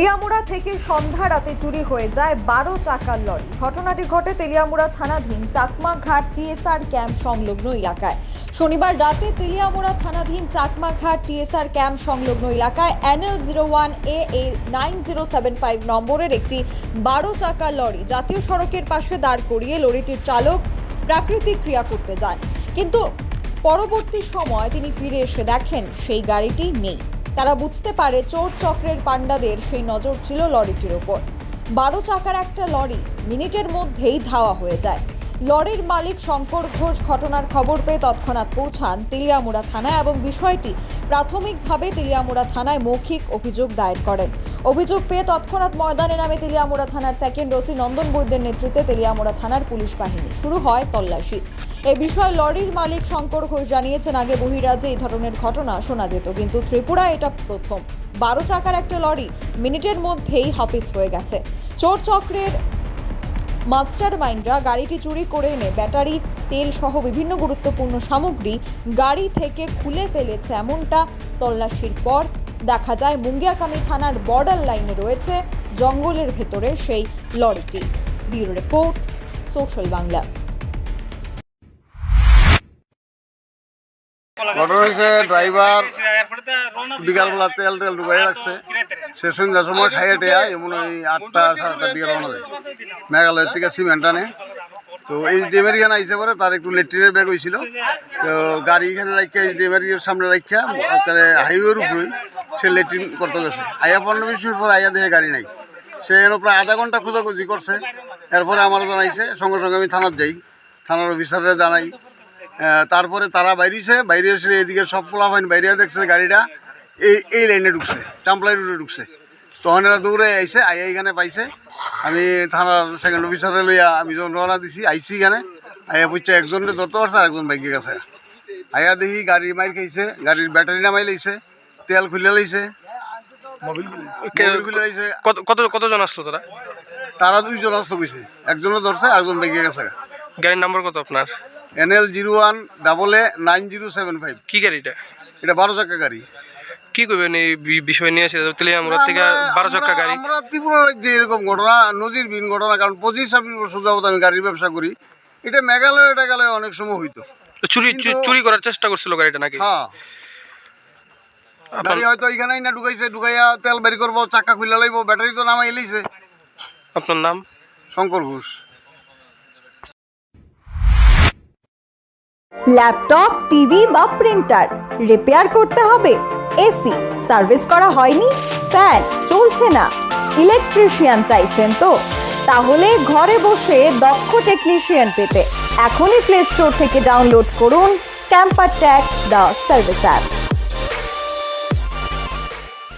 তেলিয়ামুড়া থেকে সন্ধ্যা রাতে চুরি হয়ে যায় বারো চাকার লরি। ঘটনাটি ঘটে তেলিয়ামুড়া থানাধীন চাকমা ঘাট টিএসআর ক্যাম্প সংলগ্ন এলাকায়। শনিবার রাতে তেলিয়ামুড়া থানাধীন চাকমা ঘাট টিএসআর ক্যাম্প সংলগ্ন এলাকায় NL zero one A A nine zero seven five নম্বরের একটি বারো চাকার লরি জাতীয় সড়কের পাশে দাঁড় করিয়ে লরিটির চালক প্রাকৃতিক ক্রিয়া করতে যান কিন্তু পরবর্তী সময় তিনি ফিরে এসে দেখেন সেই গাড়িটি নেই। তারা বুঝতে পারে চোর চক্রের পাণ্ডাদের সেই নজর ছিল লরিটির ওপর বারো চাকার একটা লরি মিনিটের মধ্যেই ধাওয়া হয়ে যায়। লরির মালিক শঙ্কর ঘোষ ঘটনার খবর পেয়ে তৎক্ষণাৎ পৌঁছান তেলিয়ামুড়া থানায় এবং বিষয়টি প্রাথমিকভাবে তেলিয়ামুড়া থানায় মৌখিক অভিযোগ দায়ের করেন। অভিযোগ পেয়ে তৎক্ষণাৎ ময়দানে নামে তেলিয়ামুড়া থানার সেকেন্ড ওসি নন্দন বৈদ্যের নেতৃত্বে তেলিয়ামোড়া থানার পুলিশ বাহিনী। শুরু হয় তল্লাশি। এ বিষয়ে লরির মালিক শঙ্কর ঘোষ জানিয়েছেন, আগে বহিরাজ্যে এই ধরনের ঘটনা শোনা যেত, কিন্তু ত্রিপুরা এটা প্রথম। বারো চাকার একটা লরি মিনিটের মধ্যেই হাফিজ হয়ে গেছে। চোর চক্রের মাস্টার মাইন্ডরা গাড়িটি চুরি করে এনে ব্যাটারি, তেল সহ বিভিন্ন গুরুত্বপূর্ণ সামগ্রী গাড়ি থেকে খুলে ফেলেছে, এমনটা তল্লাশির পর দেখা যায় মুঙ্গিয়াকামি থানার বর্ডার লাইনে রয়েছে, জঙ্গলের ভেতরে সেই লরিটি। Bureau report, social Bangla. ঘটনা হয়েছে, ড্রাইভার বিকালবেলা তেল টেল ঢুকাই রাখছে। সে সন্ধ্যার সময় খাইয়ে এমন ওই আটটা, সাড়ে আটটার দিকে রওনা দেয়। মেঘালয়ের থেকে সিমেন্ট আনে। তো এই ডেমেরিয়ান আইসে পরে, তার একটু লেট্রিনের ব্যাগ হয়েছিল তো গাড়ি এখানে রাখিয়া এই ডেমেরিয়ার সামনে রাখিয়া একেবারে হাইওয়ের উপরে। সে লেট্রিন করতে গেছে। আইয়া পনেরো বিশ পর আইয়া দেখে গাড়ি নাই। সে এনে প্রায় আধা ঘণ্টা খোঁজাখুঁজি করছে। এরপরে আমার জানাইছে, সঙ্গে সঙ্গে আমি থানার যাই। থানার অফিসাররা জানাই। তারপরে তারা বাইরেছে, বাইরে এসে এদিকে সব ফলাফাইন বাইরে দেখছে গাড়িটা। এই এই লাইনে ঢুকছে, চাম্পলাই রোডে ঢুকছে। তখন এরা দৌড়ে আইসে আইয়া এখানে পাইছে। আমি থানার সেকেন্ড অফিসারে লইয়া আমি যখন রওনা দিছি আইসি এখানে। আইয়া বুঝছে একজনের ধরতে পারছে আর একজন বাইকে গেছে। আইয়া দেখি গাড়ি মাইর খাইছে, গাড়ির ব্যাটারি নামাই লাইছে। তেল খুলে লাইছে। কত কত কতজন আসলো তারা? তারা দুইজন আসতে কইছে। একজনও ধরছে আরেকজন বাইকে গেছে। গাড়ির নাম্বার কত আপনার? NL zero one double A nine zero seven five. কি গাড়িটা? এটা বারো চাকা গাড়ি। কি করবেন এই বি- বিষয় নিয়ে এসে তেলিয়ামুড়া থেকে বারো চাক্কা গাড়ি। আমরা ত্রিপুরা রাজ্যে এরকম ঘটনা নদীর বিন ঘটনা কারণ পঁচিশ ছাব্বিশ বছর যাবত আমি গাড়ির ব্যবসা করি। এটা মেঘালয় টাঘালয় অনেক সময় হইতো। চুরি চুরি করার চেষ্টা করছিল গাড়িটা নাকি? হ্যাঁ। গাড়ি হয়তো এখানেই না ঢুকাইছে ঢুকাইয়া তেল বের করব খুলে ব্যাটারি তো নামাই এলিছে। আপনার নাম? শঙ্কর ঘোষ। ল্যাপটপ টিভি বা প্রিন্টার রিপেয়ার করতে হবে। এসি সার্ভিস করা হয়নি ফ্যান চলছে না। ইলেকট্রিশিয়ান চাইছেন তো। তাহলে ঘরে বসে দক্ষ টেকনিশিয়ান পেতে। এখনই প্লে স্টোর থেকে ডাউনলোড করুন camper tack the service app